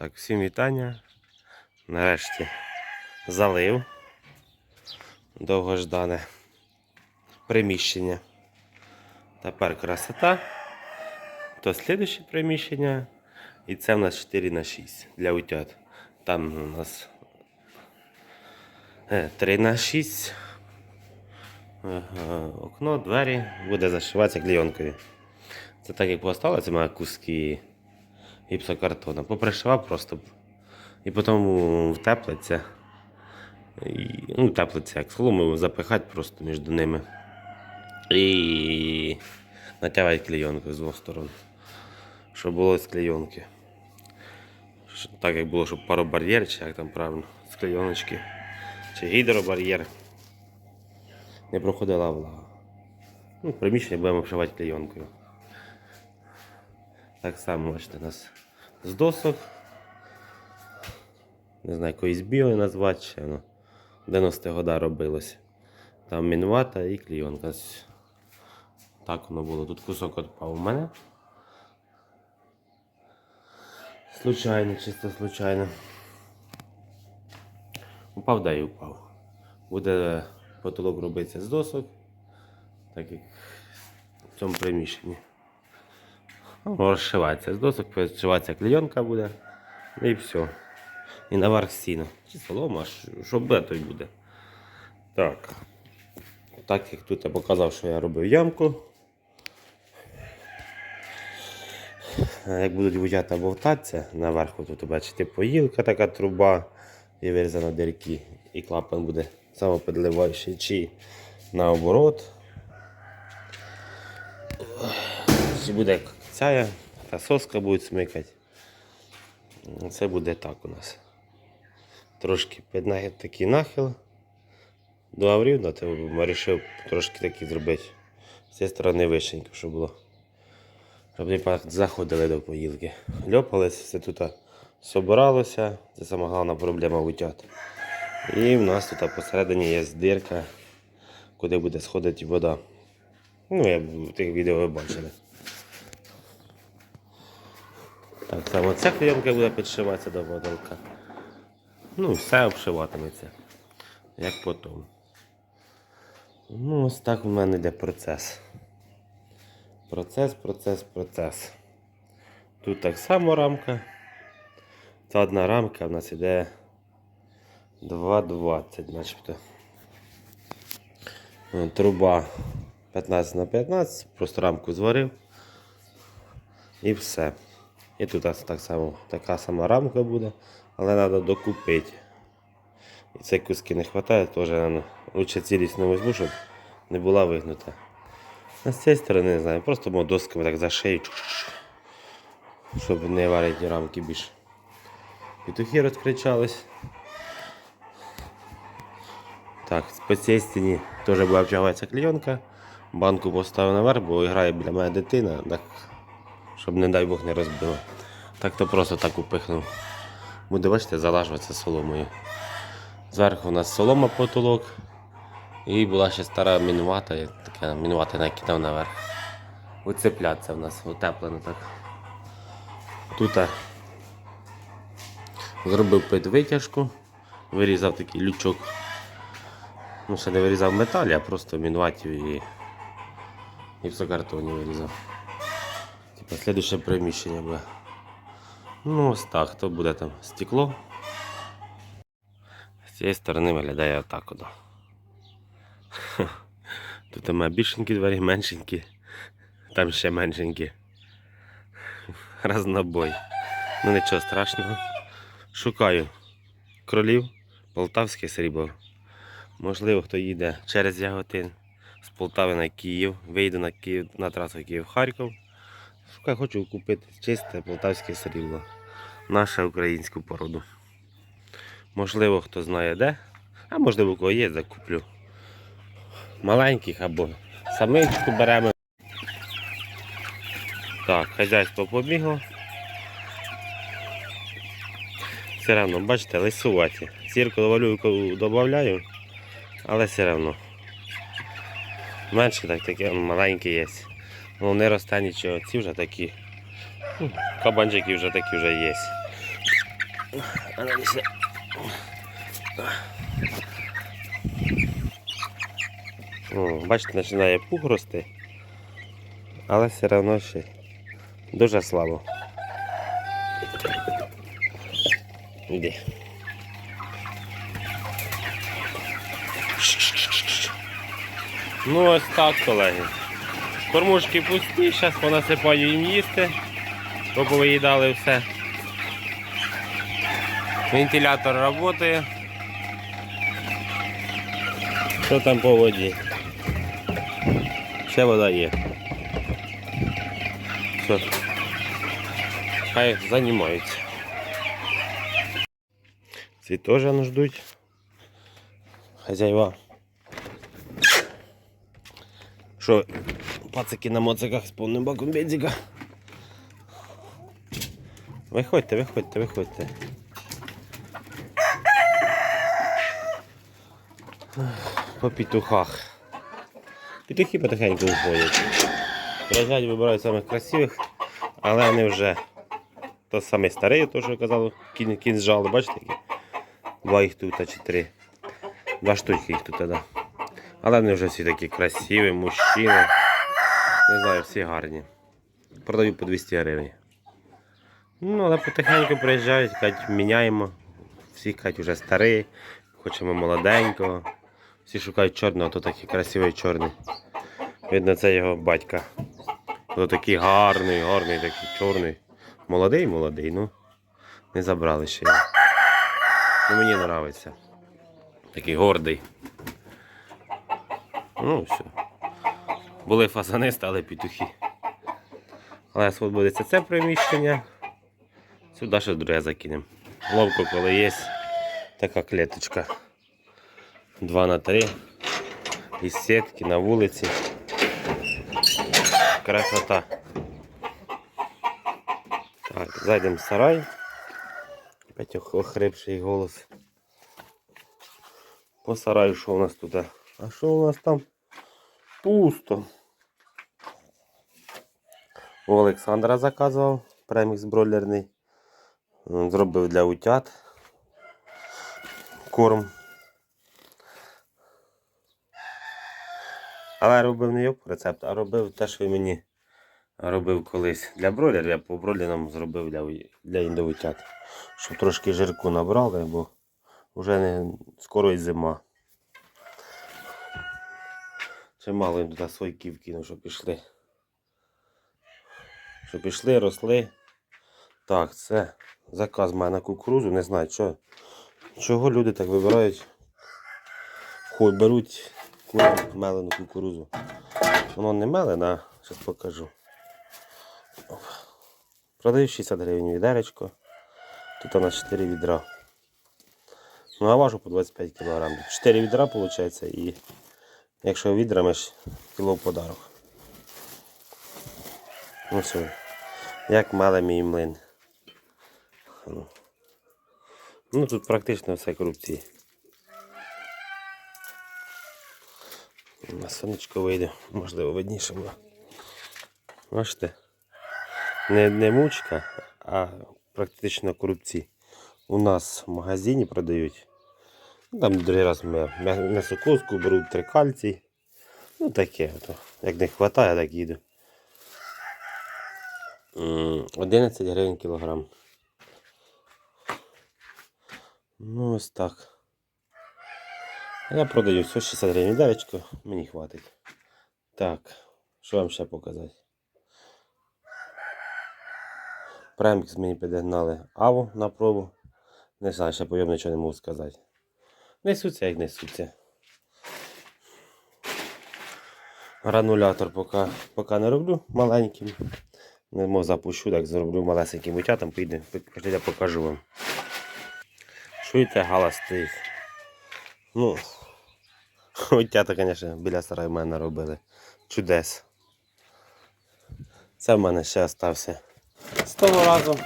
Так, всім вітання. Нарешті залив. Довгождане приміщення. Тепер красота. То слідуще приміщення. І це в нас 4 на 6 для утят. Там у нас е, 3 на 6. Е, е, Окно, двері буде зашиватися клейонкою. Це так як осталося мої куски гіпсокартона. Попришивав просто. І потім втеплиться. І, ну, теплиться як солому запихати просто між ними. І натягати клейонку з двох сторон. Щоб було з клейонки. Так як було, щоб паробар'єр, чи як там правильно, з клейоночки. Чи гідробар'єр. Не проходила влага. Ну, приміщення будемо обшивати клейонкою. Так само, бачите, у нас з досок. Не знаю, якоїсь білої назвати ще. Ну, 90 года робилось. Там мінвата і клейонка. Ось Так воно було. Тут кусок відпав у мене. Случайно, чисто случайно. Упав, да і упав. Буде потолок робитися з досок, так як в цьому приміщенні. Розшивається з досок, розшивається клейонка буде. І все. І наверх стіна. Чи солома, що- буде, то й буде. Так. Так як тут я показав, що я робив ямку. Як будуть вутята бовтатися, наверху тут бачите поїлка, така труба і вирізана дірки. І клапан буде самопідливаючий чи наоборот. Чи буде ця та соска буде смикати. Це буде так у нас. Трошки під такий нахил. До аврів, да, то вирішив трошки такий зробити. З цієї сторони вищенько, щоб було. Щоб не заходили до поїлки. Льопались, все тут собиралося. Це сама головна проблема утят. І в нас тут посередині є дирка, куди буде сходити вода. Ну, я в тих відео ви бачили. Так само ця клейонка буде підшиватися до потолка. Ну, все обшиватиметься. Як потім. Ну, ось так в мене йде процес. Процес, процес, процес. Тут так само рамка. Це одна рамка в нас іде 2,20 начебто. Е, Труба 15 на 15, просто рамку зварив. І все. І тут так само, така сама рамка буде, але треба докупити. І цей куски не вистачає, теж лучше цілісно візьму, щоб не була вигнута. А з цієї сторони не знаю, просто мо досками так за шею, щоб не варити рамки більше. Петухи розкричались. Так, по цій стіні теж буде обтягуватися клейонка. Банку поставив наверх, бо грає біля мене дитина, так, щоб не дай Бог не розбила. Так то просто так упихнув. Буде, бачите, залажуватися соломою. Зверху у нас солома потолок. І була ще стара мінувата, я таке мінувата накидав наверх. Уцепляться в нас, утеплено так. Тут зробив під витяжку, вирізав такий лючок. Ну, ще не вирізав в металі, а просто мінуватів і гіпсокартоні вирізав. Типа слідуще приміщення буде. Ну, ось так, то буде там стекло. З цієї сторони виглядає отак. От. Тут у мене більшенькі двері, меншенькі, там ще меншенькі. Разнобой. Ну нічого страшного. Шукаю кролів, полтавське срібло. Можливо, хто їде через Яготин з Полтави на Київ, вийду на Київ на трасу Київ-Харків. Шукаю, хочу купити чисте полтавське срібло. Нашу українську породу. Можливо, хто знає де, а можливо, кого є, закуплю. Маленьких або самичку беремо. Так, хазяйство побігло. Все одно, бачите, лисуваті. Сірку валюйку додаю, але все одно. Менше так таке маленькі є. Ну не росте нічого. Ці вже такі. Кабанчики вже такі вже є. О, Бачите, починає пух рости, але все одно ще дуже слабо. Іди. Ну ось так, колеги. Кормушки пусті, зараз понасипаю їм їсти, бо повиїдали все. Вентилятор працює. Що там по воді? Ще вода є. Все. Хай займаються. Ці теж нуждуть. Хазяїва. Що, пацики на моциках з повним баком бензика. Виходьте, виходьте, виходьте. По петухах. Петухи потихеньку уходять. Приїжджають, вибирають самих красивих, але вони вже то самий старий, то що казав, кінь, кінь зжали, бачите які? Два їх тут, а чи три. Два штуки їх тут, да. Але вони вже всі такі красиві, мужчини. Не знаю, всі гарні. Продаю по 200 гривень. Ну, але потихеньку приїжджають, кажуть, міняємо. Всі кажуть, вже старий, хочемо молоденького. Всі шукають чорного, то такий красивий чорний. Видно, це його батька. То такий гарний, гарний, такий чорний. Молодий, молодий, ну. Не забрали ще його. Ну, мені подобається. Такий гордий. Ну, все. Були фасани, стали петухи. Але освободиться це приміщення. Сюди ще друге закинемо. Ловко, коли є така клеточка. 2 на 3 із сітки на вулиці. Красота. Так, зайдемо в сарай. Опять ох- охрипший голос. По сараю, що у нас тут? А що у нас там? Пусто. У Олександра заказував премікс бройлерний. Зробив для утят корм. Але робив не його рецепт, а робив те, що мені робив колись для бройлерів. Я по бройлерам зробив для, для індовичат. Щоб трошки жирку набрали, бо вже не скоро і зима. Чимало їм туди сойків кинув, що пішли. Що пішли, росли. Так, це заказ має на кукурузу. Не знаю, що, чого люди так вибирають. Хоч беруть мелену кукурузу. Воно не мелене, а зараз покажу. Продаю 60 гривень відеречко. Тут нас 4 відра. Ну, а важу по 25 кг. 4 відра виходить і якщо відрами ж кіло в подарок. Ну все. Як мали мій млин. Ну. тут практично все корупції. На сонечко вийде, можливо, видніше було. Бачите? Не, не мучка, а практично корупції. У нас в магазині продають. Ну, Там другий раз ми м'я- м'ясокоску беруть три кальцій. Ну таке. Як не вистачає, так їду. М, 11 гривень кілограм. Ну ось так. Я продаю все 60 гривень дарочку, мені хватить. Так, що вам ще показати? Премікс мені підігнали аву на пробу. Не знаю, ще по нічого не можу сказати. Несуться, як несуться. Гранулятор поки, поки не роблю маленьким. Не запущу, так зроблю малесеньким утятам, піде, я покажу вам. Чуєте, галас стоїть. Ну, утята, звісно, біля сараю мене робили. Чудес. Це в мене ще залишився з того разу.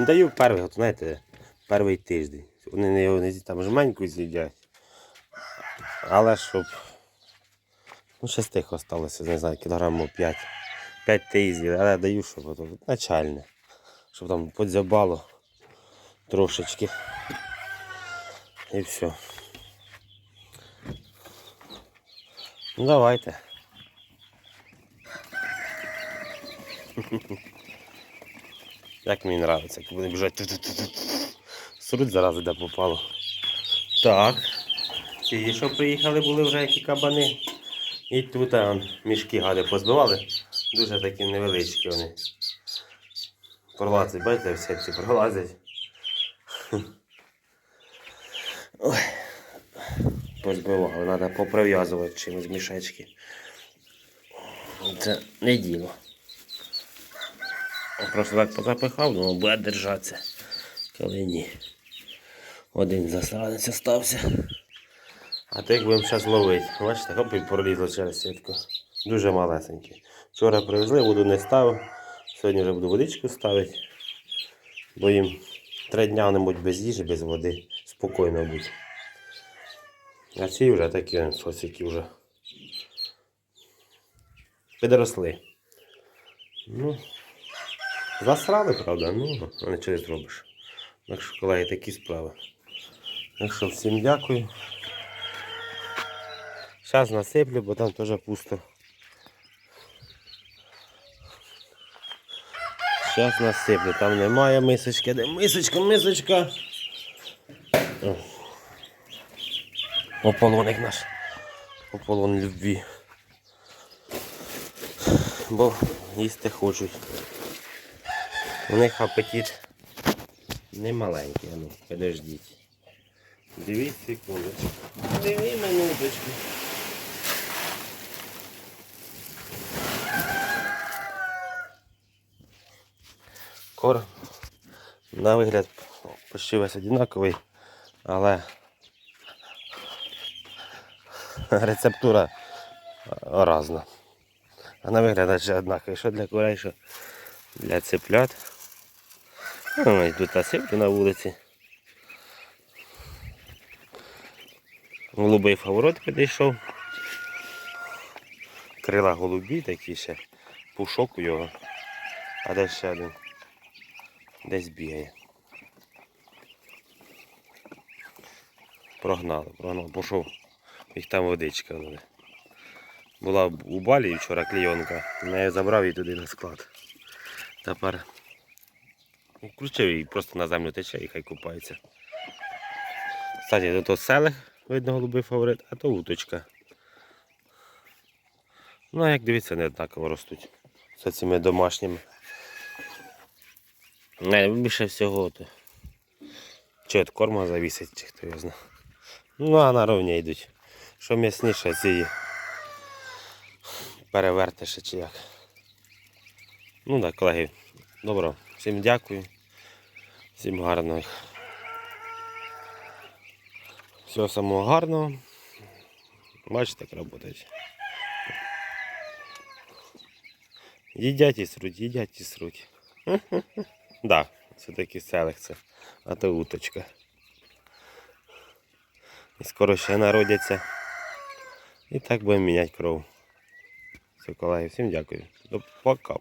Даю перший, от знаєте, перший тиждень. Вони не його не там жменьку з'їдять. Але щоб. Ну, ще з тих залишилося, не знаю, кілограмів 5. 5 тижнів, але я даю, щоб начальне. Щоб там подзябало. Трошечки. І все. Ну давайте. Як мені подобається, як біжать. Ту-ту-ту-ту. Сруть зарази де попало. Так. Ті, що приїхали, були вже які кабани. І тут а, мішки гади позбивали. Дуже такі невеличкі вони. Пролазять, бачите, в сетці пролазять. Ой. Позбивали, треба поприв'язувати чимось мішечки. Це не діло. Просто так позапихав, думав, буде держатися. Коли ні. Один засранець остався. А так будемо зараз ловити. Бачите, хоп і пролізло через сітку. Дуже малесенькі. Вчора привезли, воду не ставив. Сьогодні вже буду водичку ставити. Бо їм три дня не будуть без їжі, без води. Спокійно будь. А ці вже такі сосики вже. Підросли. Ну, засрали, правда, ну, а нічого не зробиш. Так що, колеги, такі справи. Так що всім дякую. Зараз насиплю, бо там теж пусто. Зараз насиплю, там немає мисочки. Де мисочка, мисочка. О. Ополоник наш. Ополон любві. Бо їсти хочуть. У них апетит не маленький, ну, подождіть. Дві секундочки. Дві минуточки. Кор на вигляд почти весь одинаковий, але рецептура різна. А на вигляд ще однаковий. Що для курей, що для цеплят. Ну, тут насипки на вулиці. Голубий фаворит підійшов. Крила голубі такі ще. Пушок у його. А де ще один? Десь бігає. Прогнали, прогнали, пішов. Їх там водичка була. У балі вчора клійонка. Я забрав її туди на склад. Тепер включив її просто на землю тече і хай купається. Кстати, то селех, видно, голубий фаворит, а то уточка. Ну, а як дивіться, не однаково ростуть. З цими домашніми. Не, більше всього то. Чи від корма завісить, чи хто його знає. Ну, а на ровні йдуть. Що м'ясніше ці перевертиші чи як. Ну так, колеги. Добро. Всім дякую. Всім гарного. Всього самого гарного. Бачите, як працюють. Їдять і сруть, їдять і сруть. Да, це такі селих це, а то уточка. І скоро ще народяться. І так будемо міняти кров. Все, колеги, всім дякую. До пока.